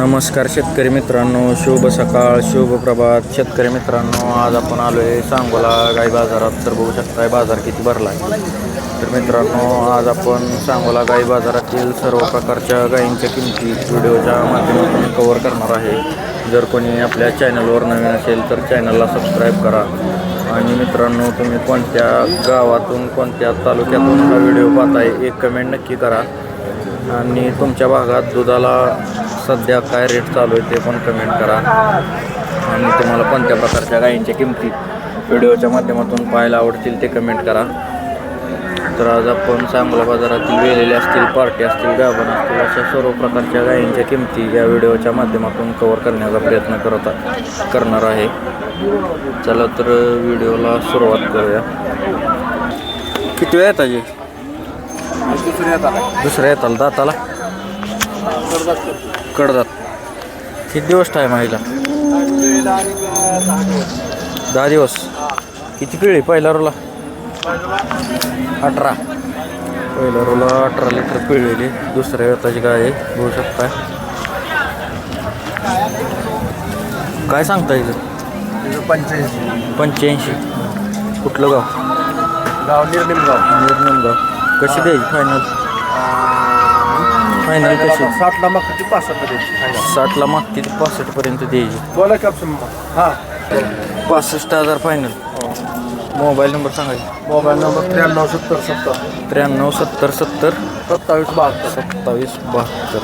नमस्कार शेतकरी मित्रांनो शुभ सकाळ शुभ प्रभात. शेतकरी मित्रांनो आज आपण आलो आहे सांगोला गाई बाजारात. तर बघू शकताय बाजार किती भरला आहे तर मित्रांनो आज आपण सांगोला गाई बाजारातील सर्व प्रकारच्या गायींच्या किमती व्हिडिओच्या माध्यमातून कवर करणार आहे. जर कोणी आपल्या चॅनलवर नवीन असेल तर चॅनलला सबस्क्राईब करा. आणि मित्रांनो तुम्ही कोणत्या गावातून कोणत्या तालुक्यातून हा व्हिडिओ पाहताय एक कमेंट नक्की करा. आणि तुमच्या भागात दुधाला सध्या काय रेट चालू आहे ते पण कमेंट करा. आणि तुम्हाला कोणत्या प्रकारच्या गायींच्या किमती व्हिडिओच्या माध्यमातून पाहायला आवडतील ते कमेंट करा. तर आज आपण सांगोला बाजारातील वेलेले असतील पार्टी असतील गाभण असतील अशा सर्व प्रकारच्या गायींच्या किमती या व्हिडिओच्या माध्यमातून कवर करण्याचा प्रयत्न करत करणार आहे. चला तर व्हिडिओला सुरुवात करूया. किती वेळ येतात हे? दुसऱ्या येताल दाताला? कडदात किती दिवस टाईम आहे? दहा दिवस. किती पिळी? पहिल्या रोला अठरा. पहिल्या रोला अठरा लिटर पिळलेली. दुसऱ्या वेताची गाय आहे. बघू शकताय. काय सांगता इथं पंच्याऐंशी. पंच्याऐंशी. कुठलं गाव? गाव निर्निमगाव निर्नंदगाव कशी द्यायची फायनल फायनल कशी साठला किती पासष्ट द्यायची साठला मागते ते पासष्टपर्यंत द्यायची. बोला की ऑप्शन हां. पासष्ट हजार फायनल मोबाईल नंबर सांगायचा मोबाईल नंबर त्र्याण्णव सत्तर सत्तर. त्र्याण्णव सत्तर सत्तर. सत्तावीस बहात्तर. सत्तावीस बहात्तर.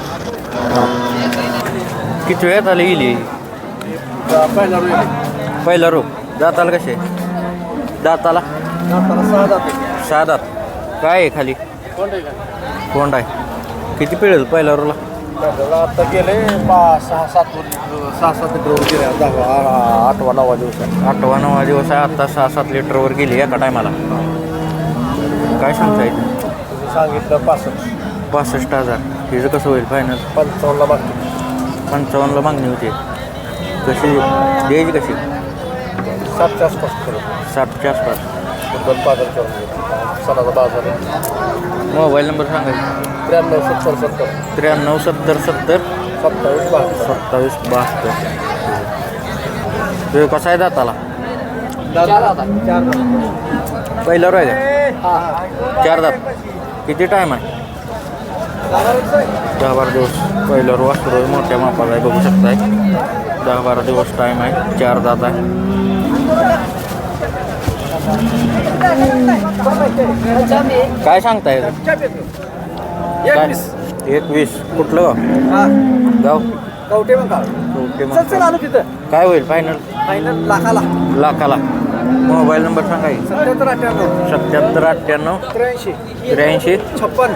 किती वेळात आली गेली? पहिला रोज पहिला रोग दाताला कसे दाताला? दाताला सहा जाते सहा दात. काय आहे खाली? कोंड आहे. किती पिळेल पहिल्या रोला पहिल्याला आता गेले पाच सहा सात वर सहा सात लिटर गेले. दहा आ- आठवा नववा दिवस आहे. आठवा नवा दिवस आहे. आता सहा सात लिटरवर गेली एका टायमाला. काय सांगता येईल सांगितलं पासष्ट. पासष्ट हजार. तिचं कसं होईल फायनल पंचावन्नला मागते पंचावन्नला मागणी होती. कशी? द्यायची कशी? सातच्या आसपास करू. साठच्या आसपास. दोन बाजार करून सणाचा बाजार आहे. मोबाईल नंबर सांगायचा त्र्याण्णव सत्तर सत्तर. त्र्याण्णव सत्तर सत्तर. सत्तावीस बहात्तर. सत्तावीस बहात्तर. तो कसा आहे दाताला? चार पहिला रोय का चार दात. किती टाईम आहे? दहा बारा दिवस. पहिला रो वासरू आहे, मोठ्या मापाचा आहे बघू शकताय. दहा बारा दिवस टाईम आहे. चार दात आहे. काय सांगताय? काय? एकवीस. कुठलं गाव? गाव? कवटे मग का ओके चल चल मग आलो तिथं. काय होईल? फायनल फायनल लाखाला. लाखाला. मोबाईल नंबर सांगा की. सत्याहत्तर अठ्ठ्याण्णव. सत्याहत्तर अठ्ठ्याण्णव. त्र्याऐंशी. त्र्याऐंशी? छप्पन.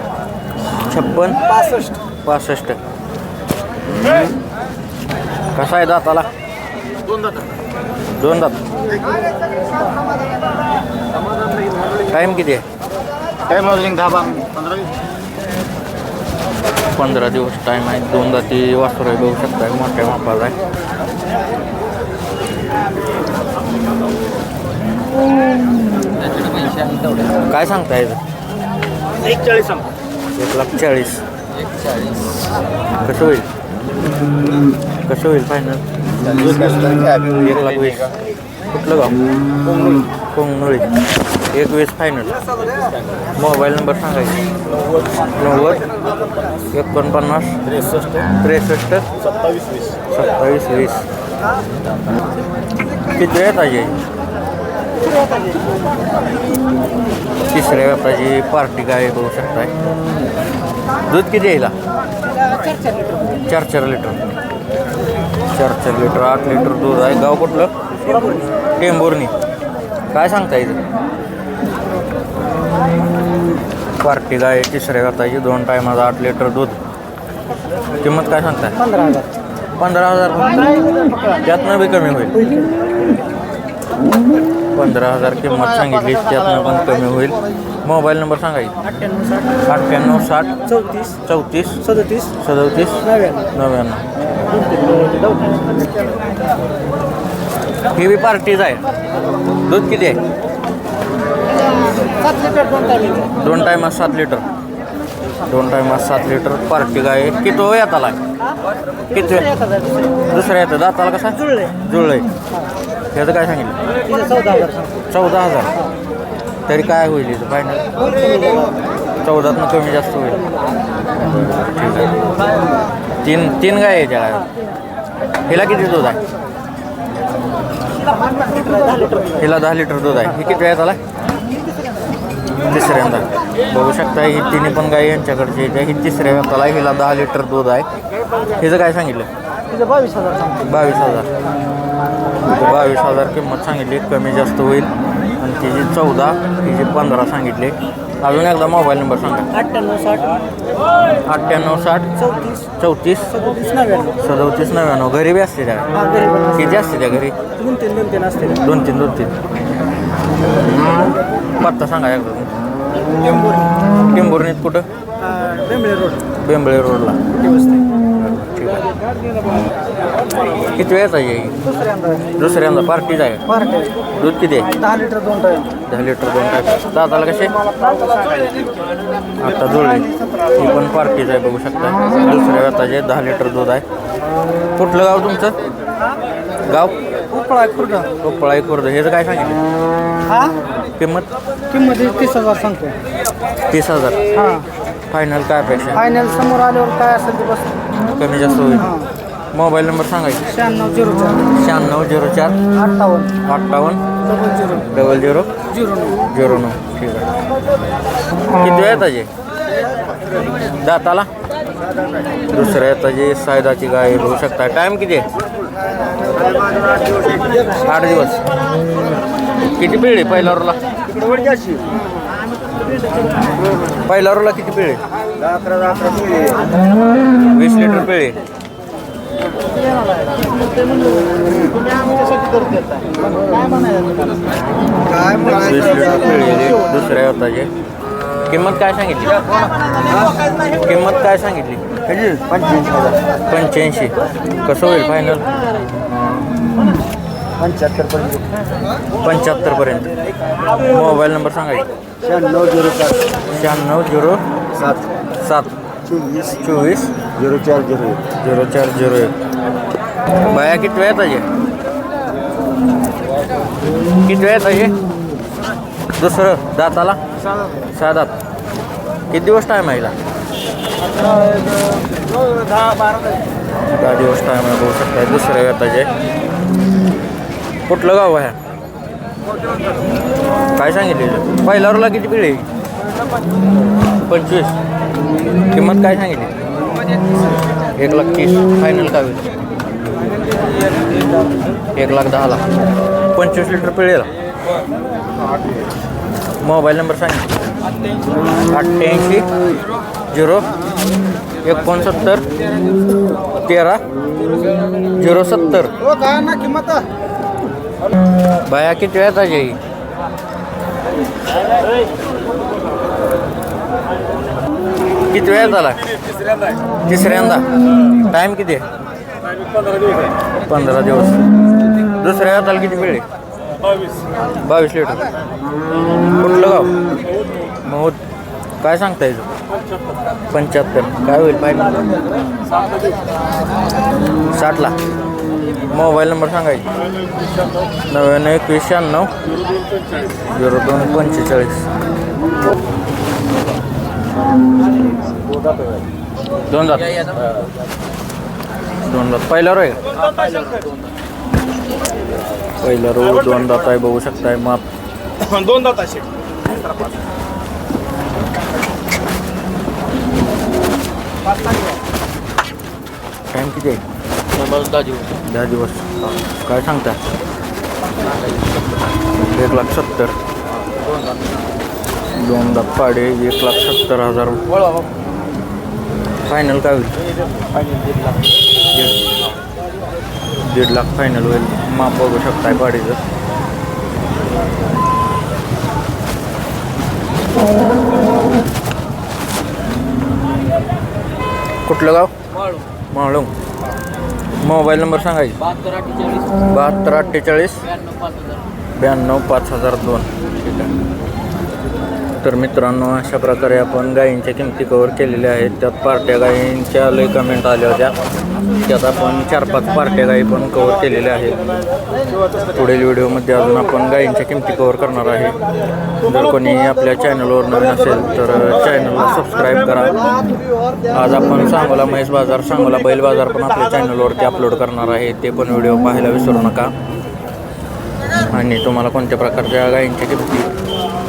छप्पन? पासष्ट. पासष्ट. कसा आहे दाताला? दोन दात. टाईम किती आहे? काय मॉडेलिंग दहा पंधरा पंधरा दिवस टाईम आहे. दोन दाती वासर बघू शकताय मोठ्या मापाचा आहे काय सांगताय? एक चाळीस एक लाख चाळीस. कसं होईल? कसं होईल फायनल एक लाख वीस कुठलं गाव कोंगळी एक वीस फायनल मोबाईल नंबर सांगायचा. नव्वद एकोणपन्नास त्रेसष्ट त्रेसष्ट सत्तावीस वीस. सत्तावीस वीस किती वेळ पाहिजे तिसऱ्या व्यापाची पार्टी काय बघू शकताय? दूध किती यायला चार चार लिटर. चार चार लिटर आठ लिटर दूध आहे. गाव कुठलं? टेंभुर्णी. काय सांगता इथं? पार्टी गाय तिसऱ्या व्यापाची दोन टायमाचा आठ लिटर दूध. किंमत काय सांगताय? पंधरा हजार. पंधरा हजार त्यातनं बी कमी होईल. पंधरा हजार किंमत सांगितली त्यातनं पण कमी होईल. मोबाईल नंबर सांगायची अठ्ठ्याण्णव साठ. अठ्ठ्याण्णव साठ. चौतीस. चौतीस. सदतीस. सदोतीस. नव्याण्णव. नव्याण्णव. ही बी पार्टीज आहे दूध किती आहे? दोन टायमात सात लिटर. दोन टायमात सात लिटर पार्टी गाय किती हो येताला? किती दुसरं येतं दाताला कसा? जुळले. जुळलंय त्याचं काय सांगितलं? चौदा हजार तरी काय होईल इथं? फायनल चौदातनं कमी जास्त होईल. आहे. तीन तीन गाय आहे त्या गाय हिला किती दूध आहे? हिला दहा लिटर दूध आहे. ही किती वेळात आला? तिसऱ्यांदा. बघू शकता ही तिन्ही पण गाय यांच्याकडची आहे. ही तिसऱ्या आला हिला दहा लिटर दूध आहे. हिचं काय सांगितलं? बावीस हजार बावीस हजार. बावीस हजार किंमत सांगितली. कमी जास्त होईल. आणि तिची चौदा तिची पंधरा सांगितले. अजून एकदा मोबाईल नंबर सांगा. अठ्ठ्याण्णव साठ. अठ्ठ्याण्णव साठ. चौतीस. चौतीस. सदोतीस नव्याण्णव. सदोतीस नव्याण्णव. घरी बी असते त्या. हा गरीब किती असते त्या घरी? दोन तीन दोन तीन असते दोन तीन दोन तीन. पत्ता सांगा एकदा. टेंबोरी टिंबुर्णीत कुठं? बेंबळे रोड. बेंबळे रोडला. ठीक आहे. किती वेळाचा आहे? दुसऱ्यांदा. दुसऱ्यांदा पार्टीच आहे. पार्टी. दूध किती आहे? दहा लिटर दोन टाईम दहा लिटर दोन टाक दादाला कसे? आता जुळले ही पण पार्टीच आहे बघू शकता. दुसऱ्या व्यताचे दहा लिटर दूध आहे. कुठलं गाव तुमचं? गाव? उपळा खुर्द. कोपळाई खुर्द. हेच काय सांगितलं? हा? किंमत? किंमत तीस हजार सांगतो. तीस हजार. हां. फायनल काय अपेक्षा फायनल समोर आल्यावर काय असेल ते बस. कमी जास्त होईल. मोबाईल नंबर सांगायचे? शहाण्णव झिरो चार. शहाण्णव झिरो चार. अठ्ठावन्न. अठ्ठावन्न. Double zero. Double zero. Zero नऊ. झिरो नऊ. ठीक आहे. किती वेळ ताजे दाताला? दुसऱ्या येताची सायदाची गाय बघू शकता. टाईम किती आहे? आठ दिवस. किती पिढी पहिल्या रोला पहिल्या रोला किती पिढी वीस लिटर पिढी लिटर पिढी दुसऱ्या किंमत काय सांगितली? किंमत काय सांगितली? पंच्याऐंशी. कसं होईल फायनल पंच्याहत्तर पर्यंत. पंच्याहत्तर मोबाईल नंबर सांगायचे शहाण्णव झिरो चार शहाण्णव झिरो सात. सात. चोवीस चोवीस. झिरो चार झिरो एक. झिरो चार झिरो एक. बाया किती वेळ पाहिजे किती वेळ पाहिजे दुसरं दाताला? सहा दात किती दिवस टाईम आहे हिला? दहा दिवस टाईम आहे बघू शकता दुसऱ्या वेताचे कुठलं गाव आहे? काय सांगितले पहिल्या रोला किती पिढी? पंचवीस. किंमत काय सांगितली? एक लाख तीस फायनल का होईल. एक लाख दहा लाख. पंचवीस लिटर पिळेला. मोबाईल नंबर सांग. अठ्ठ्याऐंशी झिरो एकोणसत्तर तेरा झिरो सत्तर. किंमत बाया किती वेळात आहे किती वेळात आला? तिसऱ्यांदा टाईम किती आहे? पंधरा दिवस दुसऱ्या वेळात आला किती वेळ आहे? बावीस. लिटर. कुठलं गाव? मग काय सांगता येतं पंच्याहत्तर. काय होईल पाहिजे साठला. मोबाईल नंबर सांगायचे नव्याण्णव एकवीस शहाण्णव. झिरो दोन पंचेचाळीस. दोन दात दोन दात पहिला रो आहे? पहिला रो दोन दात आहे बघू शकताय माप. दोन दात असे. टाईम किती आहे? दहा दिवस. काय सांगता एक लाख सत्तर. दोन दात पाडे एक लाख सत्तर हजार. फायनल काय होईल? दीड दीड लाख फायनल होईल. माप बघू शकताय पाडीचं कुठलं गाव? माळूम. मोबाईल नंबर सांगायचे बहात्तर अठ्ठेचाळीस. ब्याण्णव पाच हजार दोन. ठीक आहे. तर मित्रांनो अशा प्रकारे आपण गायींच्या किमती कवर केलेल्या आहेत. त्यात पार्ट्या गायींच्या लय कमेंट आल्या होत्या. त्यात आपण चार पाच पार्ट्या गायी पण कवर केलेल्या आहेत. पुढील व्हिडिओमध्ये अजून आपण गायींच्या किमती कवर करणार आहे. जर कोणी आपल्या चॅनलवर नवीन असेल तर चॅनलला सबस्क्राईब करा. आज आपण सांगोला म्हैस बाजार सांगोला बैल बाजार पण आपल्या चॅनलवरती अपलोड करणार आहे. ते पण व्हिडिओ पाहायला विसरू नका. आणि तुम्हाला कोणत्या प्रकारच्या गायींच्या किमती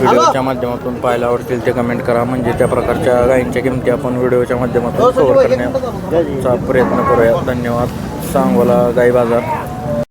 व्हिडिओच्या माध्यमातून पाहायला आवडतील ते कमेंट करा. म्हणजे त्या प्रकारच्या गायींच्या किमती आपण व्हिडिओच्या माध्यमातून कव्हर करण्याचा प्रयत्न करूया धन्यवाद. सांगोला गाई बाजार.